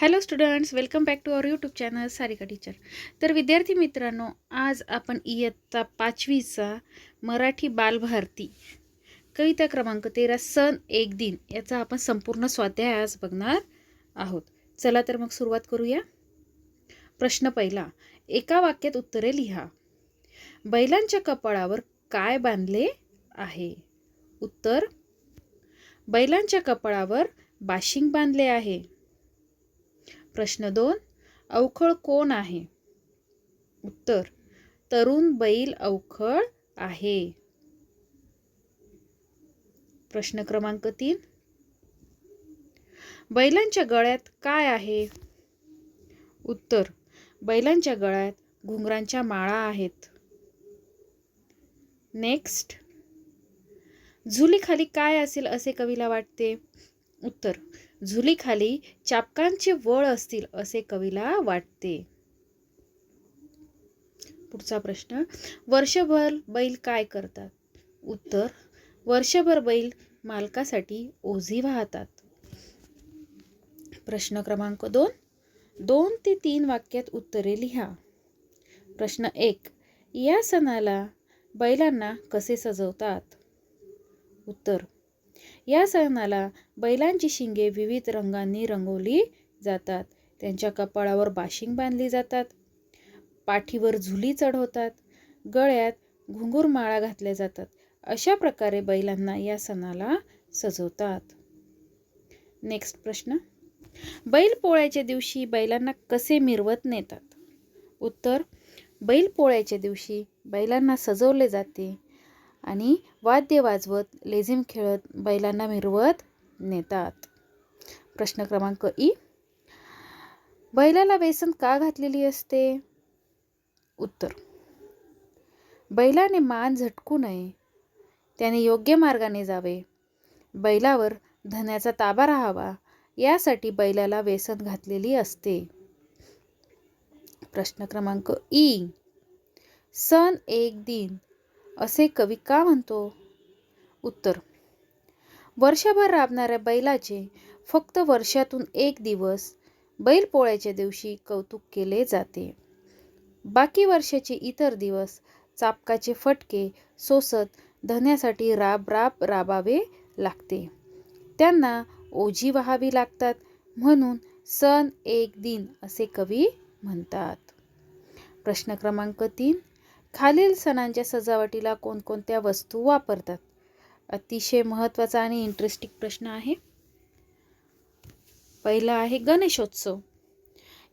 Hello students welcome back to our YouTube channel Sarika teacher. तर विद्यार्थी मित्रांनो आज आपण इयत्ता पाचवीचा मराठी बालभारती कविता क्रमांक तेरा सण एक दिन याचा आपण संपूर्ण स्वाध्याय आज बघणार आहोत. चला तर मग सुरुवात करूया. प्रश्न पहिला एका वाक्यात उत्तरे लिहा. बैलांच्या कपाळावर काय बांधले आहे? उत्तर बैलांच्या कपाळावर बाशिंग बांधले आहे. प्रश्न दोन अवखळ कोण आहे? उत्तर तरुण बैल अवखळ आहे. प्रश्न क्रमांक तीन बैलांच्या गळ्यात काय आहे? उत्तर बैलांच्या गळ्यात घुंगरांच्या माळा आहेत. नेक्स्ट झुलीखाली काय असेल असे कवीला वाटते? उत्तर झुलीखाली चापकांचे वळ असतील असे कवीला वाटते. पुढचा प्रश्न वर्षभर बैल काय करतात? उत्तर वर्षभर बैल मालकासाठी ओझी वाहतात. प्रश्न क्रमांक दोन दोन ते तीन वाक्यात उत्तरे लिहा. प्रश्न एक या सणाला बैलांना कसे सजवतात? उत्तर या सणाला बैलांची शिंगे विविध रंगांनी रंगवली जातात. त्यांच्या कपाळावर बाशिंग बांधली जातात. पाठीवर झुली चढवतात. गळ्यात घुंगूर माळा घातल्या जातात. अशा प्रकारे बैलांना या सणाला सजवतात. नेक्स्ट प्रश्न. बैल पोळ्याच्या दिवशी बैलांना कसे मिरवत नेतात? उत्तर. बैल पोळ्याच्या दिवशी बैलांना सजवले जाते. आणि वाद्य वाजवत लेझिम खेळत बैलांना मिरवत नेतात. प्रश्न क्रमांक ई. बैलाला बेसन का घातलेली असते? उत्तर. बैलाने मान झटकू नये. त्याने योग्य मार्गाने जावे. बैलावर धन्याचा ताबा राहावा. यासाठी बैलाला वेसन घातलेली असते. प्रश्न क्रमांक ई. सण एक दिन. असे कवी का म्हणतो? उत्तर वर्षभर राबणाऱ्या बैलाचे फक्त वर्षातून एक दिवस बैलपोळ्याच्या दिवशी कौतुक केले जाते. बाकी वर्षाचे इतर दिवस चापकाचे फटके सोसत धन्यासाठी राब राब राबावे लागते. त्यांना ओझी व्हावी लागतात म्हणून सण एक दिन असे कवी म्हणतात. प्रश्न क्रमांक तीन खालील सणांच्या सजावटीला कोणकोणत्या वस्तू वापरतात? अतिशय महत्त्वाचा आणि इंटरेस्टिंग प्रश्न आहे. पहिला आहे गणेशोत्सव.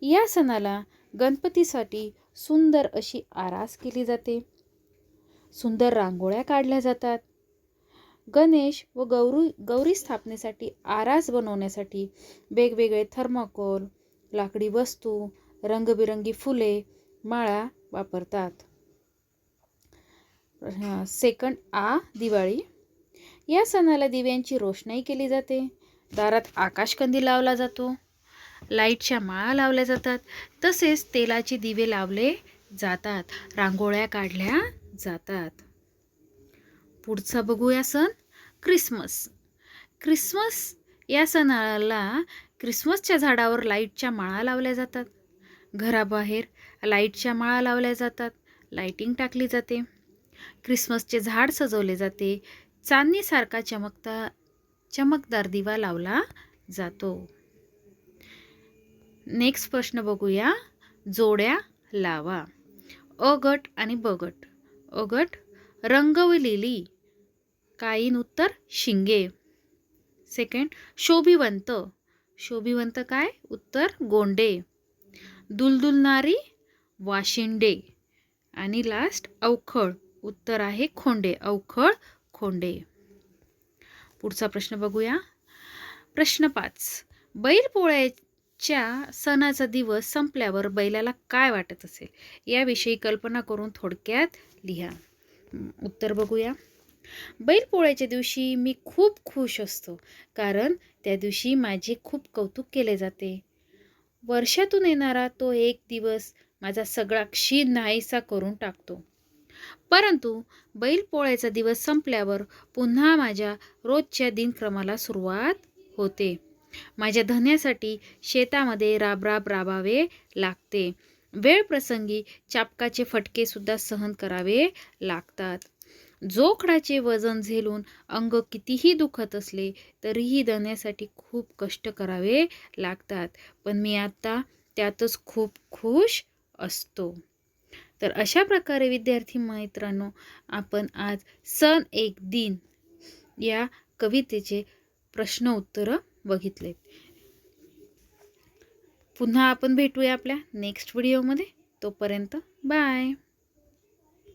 या सणाला गणपतीसाठी सुंदर अशी आरास केली जाते. सुंदर रांगोळ्या काढल्या जातात. गणेश व गौरी गौरी स्थापनेसाठी आरास बनवण्यासाठी वेगवेगळे थर्माकोल लाकडी वस्तू रंगबिरंगी फुले माळा वापरतात. सेकंड आ दिवाळी. या सणाला दिव्यांची रोषणाई केली जाते. दारात आकाशकंदी लावला जातो. लाईटच्या माळा लावल्या जातात. तसेच तेलाचे दिवे लावले जातात. रांगोळ्या काढल्या जातात. पुढचा बघूया सण. क्रिसमस. क्रिसमस या सणाला क्रिसमसच्या झाडावर लाईटच्या माळा लावल्या जातात. घराबाहेर लाईटच्या माळा लावल्या जातात. लाईटिंग टाकली जाते. क्रिसमसचे झाड सजवले जाते. चांदणीसारखा चमकता चमकदार दिवा लावला जातो. नेक्स्ट प्रश्न बघूया. जोड्या लावा. अ गट आणि ब गट अ गट रंगवलेली काईन उत्तर शिंगे. सेकंड शोभिवंत. शोभिवंत काय? उत्तर गोंडे. दुलदुलणारी वाशिंडे. आणि लास्ट अवखळ. उत्तर आहे खोंडे अवखळ खोंडे. पुढचा प्रश्न बघूया. प्रश्न पाच. बैल पोळ्याच्या सणाचा दिवस संपल्यावर बैलाला काय वाटत असेल? याविषयी कल्पना करून थोडक्यात लिहा. उत्तर बघूया. बैल पोळ्याच्या दिवशी मी खूप खुश असतो कारण त्या दिवशी माझे खूप कौतुक केले जाते. वर्षातून येणारा तो एक दिवस माझा सगळा क्षीण नाहीसा करून टाकतो. परंतु बैलपोळ्याचा दिवस संपल्यावर पुन्हा माझ्या रोजच्या दिनक्रमाला सुरुवात होते. माझ्या धन्यासाठी शेतामध्ये राबराब राबावे लागते. वेळ प्रसंगी चापकाचे फटकेसुद्धा सहन करावे लागतात. जोखडाचे वजन झेलून अंग कितीही दुखत असले तरीही धन्यासाठी खूप कष्ट करावे लागतात. पण मी आत्ता त्यातच खूप खुश असतो. तर अशा प्रकारे विद्यार्थी मित्रांनो आपण आज सण एक दिन या कवितेचे प्रश्न उत्तरं बघितलेत. पुन्हा आपण भेटूया आपल्या नेक्स्ट व्हिडिओमध्ये. तोपर्यंत बाय.